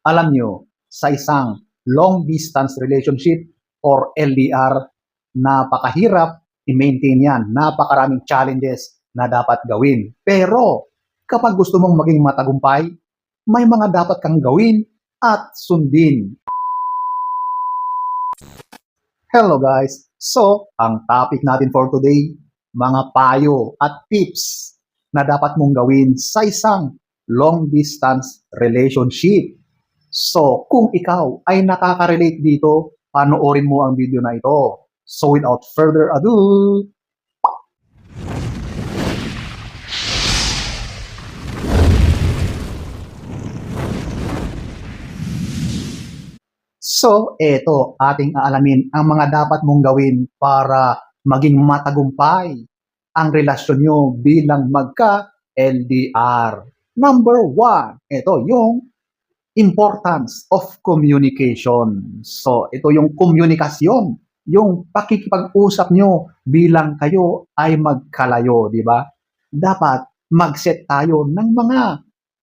Alam nyo, sa isang long distance relationship or LDR, napakahirap i-maintain yan. Napakaraming challenges na dapat gawin. Pero kapag gusto mong maging matagumpay, may mga dapat kang gawin at sundin. Hello guys! So, ang topic natin for today, mga payo at tips na dapat mong gawin sa isang long distance relationship. So, kung ikaw ay nakaka-relate dito, panoorin mo ang video na ito. So, without further ado, So, eto, ating aalamin ang mga dapat mong gawin para maging matagumpay ang relasyon nyo bilang magka-LDR. Number one, ito yung importance of communication. So, ito yung komunikasyon, yung pakikipag-usap nyo bilang kayo ay magkalayo, di ba? Dapat mag-set tayo ng mga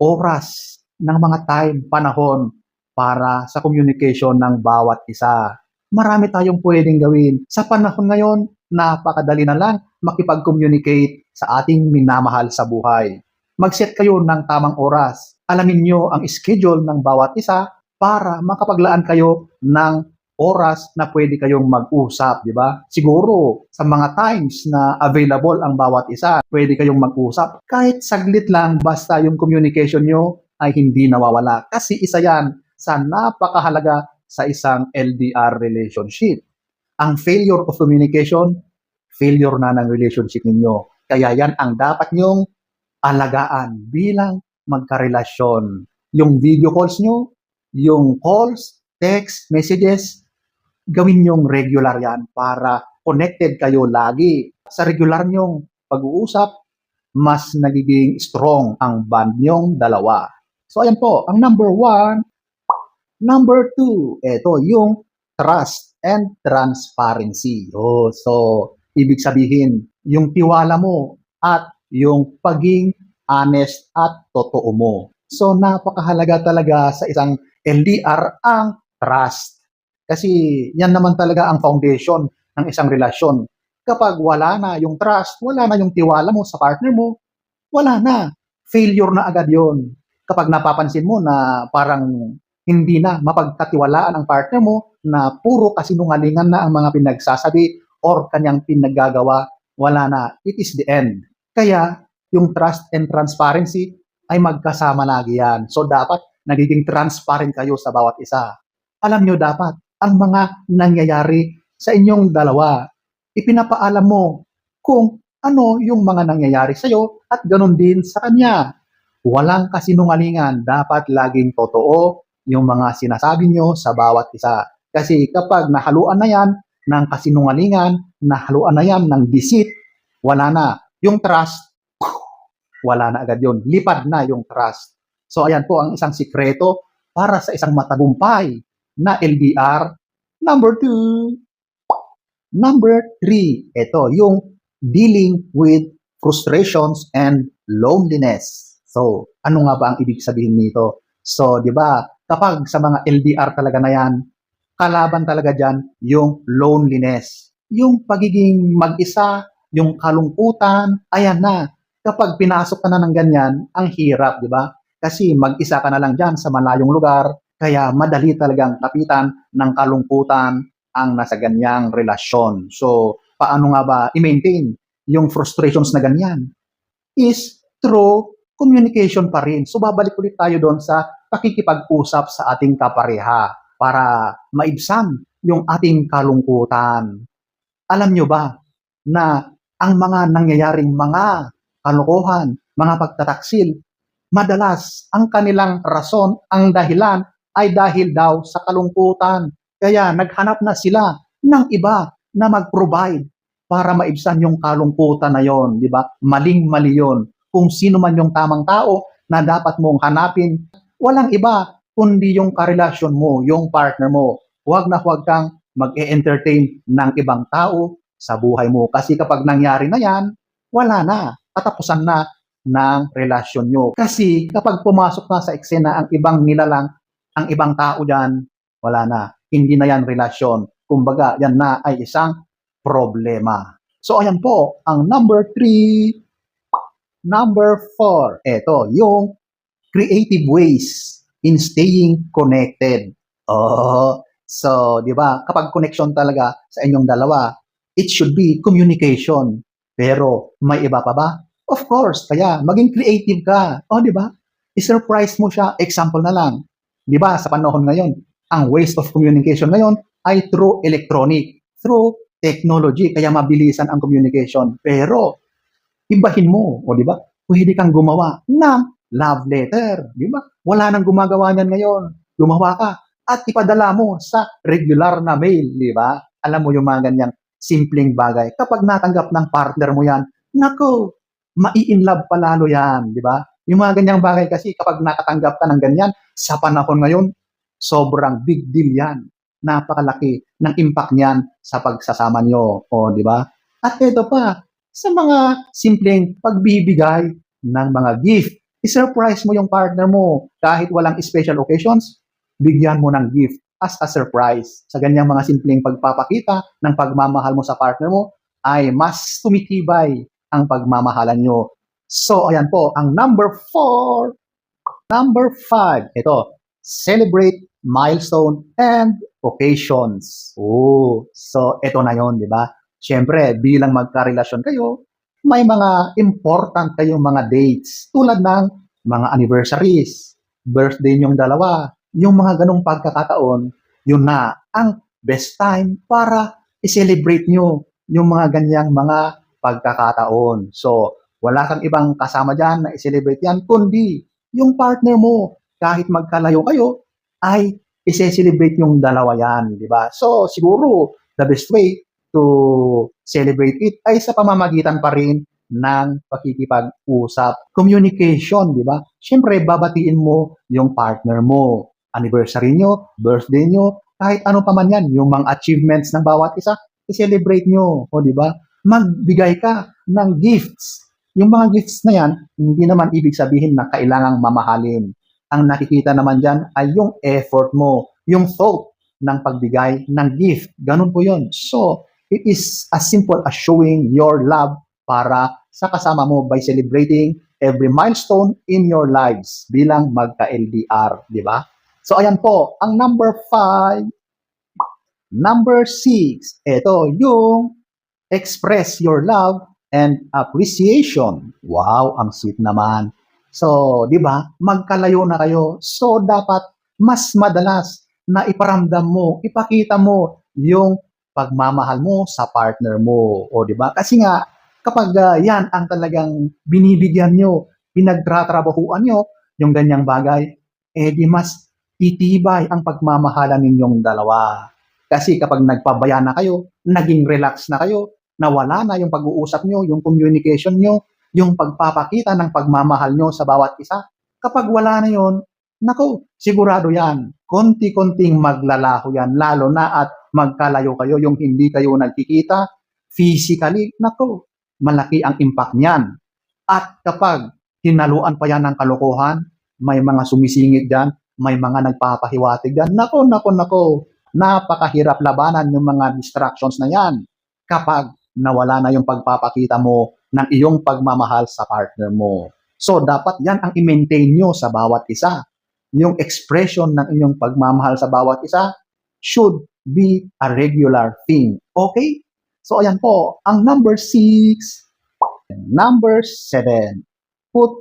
oras, ng mga time, panahon para sa communication ng bawat isa. Marami tayong pwedeng gawin. Sa panahon ngayon, napakadali na lang makipag-communicate sa ating minamahal sa buhay. Mag-set kayo ng tamang oras. Alamin nyo ang schedule ng bawat isa para makapaglaan kayo ng oras na pwede kayong mag-usap, di ba? Siguro, sa mga times na available ang bawat isa, pwede kayong mag-usap. Kahit saglit lang, basta yung communication nyo ay hindi nawawala. Kasi isa yan sa napakahalaga sa isang LDR relationship. Ang failure of communication, failure na ng relationship ninyo. Kaya yan ang dapat nyong alagaan bilang magkarelasyon. Yung video calls nyo, yung calls, text, messages, gawin nyong regular yan para connected kayo lagi. Sa regular nyong pag-uusap, mas nagiging strong ang band nyong dalawa. So ayan po, ang number one, Number two, ito yung trust and transparency. Oh, so, ibig sabihin, yung tiwala mo at yung paging honest at totoo mo. So, napakahalaga talaga sa isang LDR ang trust. Kasi yan naman talaga ang foundation ng isang relasyon. Kapag wala na yung trust, wala na yung tiwala mo sa partner mo, wala na. Failure na agad yon. Kapag napapansin mo na parang hindi na mapagkatiwalaan ang partner mo na puro kasinungalingan na ang mga pinagsasabi or kanyang pinaggagawa, wala na. It is the end. Kaya, yung trust and transparency ay magkasama lagi yan. So, dapat nagiging transparent kayo sa bawat isa. Alam nyo dapat, ang mga nangyayari sa inyong dalawa, ipinapaalam mo kung ano yung mga nangyayari sa'yo at ganun din sa kanya. Walang kasinungalingan, dapat laging totoo yung mga sinasabi nyo sa bawat isa. Kasi kapag nahaluan na yan ng kasinungalingan, nahaluan na yan ng deceit, wala na. Yung trust, wala na agad yun. Lipad na yung trust. So ayan po ang isang sikreto para sa isang matagumpay na LDR. Number two. Number three, ito yung dealing with frustrations and loneliness. So, ano nga ba ang ibig sabihin nito? So, di ba, kapag sa mga LDR talaga na yan, kalaban talaga dyan yung loneliness. Yung pagiging mag-isa, yung kalungkutan, ayan na. Kapag pinasok ka na ng ganyan, ang hirap, di ba? Kasi mag-isa ka na lang dyan sa malayong lugar, kaya madali talagang kapitan ng kalungkutan ang nasa ganyang relasyon. So, paano nga ba i-maintain yung frustrations na ganyan? Is through communication pa rin. So, babalik ulit tayo doon sa pakikipag-usap sa ating kapareha para maibsan yung ating kalungkutan. Alam nyo ba na ang mga nangyayaring mga kalokohan, mga pagtataksil, madalas ang kanilang rason, ang dahilan ay dahil daw sa kalungkutan. Kaya naghanap na sila ng iba na mag-provide para maibsan yung kalungkutan na yon, di ba? Maling-mali yon. Kung sino man yung tamang tao na dapat mong hanapin, walang iba kundi yung karelasyon mo, yung partner mo. Huwag na huwag kang mag-e-entertain ng ibang tao sa buhay mo. Kasi kapag nangyari na yan, wala na. Katapusan na ng relasyon nyo. Kasi kapag pumasok na sa eksena ang ibang nilalang, ang ibang tao dyan, wala na. Hindi na yan relasyon. Kumbaga, yan na ay isang problema. So, ayan po, ang number three. Number four, eto, yung creative ways in staying connected. Oh, so, di ba, kapag connection talaga sa inyong dalawa, it should be communication. Pero, may iba pa ba? Of course, kaya maging creative ka. O, di ba? I-surprise mo siya. Example na lang. Di ba, sa panahon ngayon, ang ways of communication ngayon ay through electronic, through technology, kaya mabilisan ang communication. Pero, ibahin mo, o di ba? Pwede kang gumawa ng love letter, di ba? Wala nang gumagawa niyan ngayon. Gumawa ka at ipadala mo sa regular na mail, di ba? Alam mo yung mga ganyang simpleng bagay. Kapag natanggap ng partner mo yan, nako, mai-inlove pa lalo yan, di ba? Yung mga ganyang bagay kasi kapag nakatanggap ka ng ganyan, sa panahon ngayon, sobrang big deal yan. Napakalaki ng impact niyan sa pagsasama nyo. O, di ba? At ito pa, sa mga simpleng pagbibigay ng mga gift. I-surprise mo yung partner mo kahit walang special occasions, bigyan mo ng gift as a surprise. Sa ganyang mga simpleng pagpapakita ng pagmamahal mo sa partner mo, ay mas tumitibay ang pagmamahalan nyo. So, ayan po, ang number four, number five, ito, celebrate milestone and occasions. Oh, so ito na yon, di ba? Siyempre, bilang magkarelasyon kayo, may mga important kayong mga dates tulad ng mga anniversaries, birthday niyong dalawa, yung mga ganong pagkakataon, yun na ang best time para i-celebrate nyo yung mga ganyang mga pagkakataon. So, wala kang ibang kasama dyan na i-celebrate yan, kundi yung partner mo, kahit magkalayo kayo, ay i-celebrate yung dalawa yan, di ba? So, siguro, the best way to celebrate it ay sa pamamagitan pa rin ng pakikipag-usap. Communication, di ba? Siyempre, babatiin mo yung partner mo. Anniversary nyo, birthday nyo, kahit ano pa man yan, yung mga achievements ng bawat isa, i-celebrate nyo. O, di ba? Magbigay ka ng gifts. Yung mga gifts na yan, hindi naman ibig sabihin na kailangang mamahalin. Ang nakikita naman dyan ay yung effort mo, yung thought ng pagbigay ng gift. Ganun po yun. So, it is as simple as showing your love para sa kasama mo by celebrating every milestone in your lives bilang magka-LDR, di ba? So, ayan po, ang number five. Number six, ito yung express your love and appreciation. Wow, ang sweet naman. So, di ba, magkalayo na kayo. So, dapat mas madalas na iparamdam mo, ipakita mo yung pagmamahal mo sa partner mo. O, di ba? Kasi nga, kapag ah, yan ang talagang binibigyan nyo, pinagtratrabahuan nyo, yung ganyang bagay, eh di mas titibay ang pagmamahalan ninyong dalawa. Kasi kapag nagpabaya na kayo, naging relax na kayo, nawala na yung pag-uusap nyo, yung communication nyo, yung pagpapakita ng pagmamahal nyo sa bawat isa. Kapag wala na yon, nako, sigurado yan. Konti-konting maglalaho yan, lalo na at magkalayo kayo, yung hindi kayo nagkikita physically, nako, malaki ang impact niyan. At kapag hinaluan pa yan ng kalokohan, may mga sumisingit dyan, may mga nagpapahiwatig dyan, nako, nako, nako, napakahirap labanan yung mga distractions na yan kapag nawala na yung pagpapakita mo ng iyong pagmamahal sa partner mo. So, dapat yan ang i-maintain nyo sa bawat isa. Yung expression ng inyong pagmamahal sa bawat isa should be a regular thing. Okay? So, ayan po. Ang number six. Number seven. Put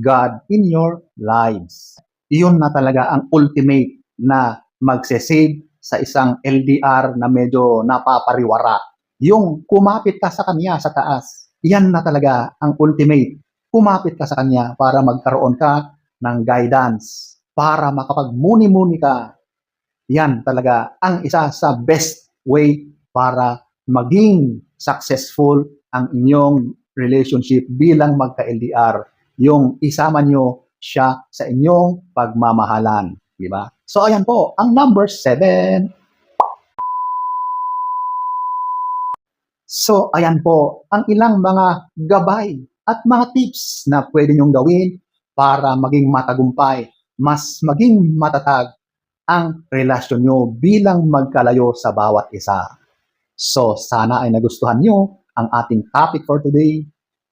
God in your lives. Iyon na talaga ang ultimate na magse-save sa isang LDR na medyo napapariwara. Yung kumapit ka sa kanya sa taas. Yan na talaga ang ultimate. Kumapit ka sa kanya para magkaroon ka ng guidance. Para makapagmuni-muni ka. Yan talaga ang isa sa best way para maging successful ang inyong relationship bilang magka-LDR. Yung isama nyo siya sa inyong pagmamahalan. Di ba? So, ayan po, ang number seven. So, ayan po, ang ilang mga gabay at mga tips na pwede nyong gawin para maging matagumpay, mas maging matatag ang relasyon nyo bilang magkalayo sa bawat isa. So, sana ay nagustuhan nyo ang ating topic for today.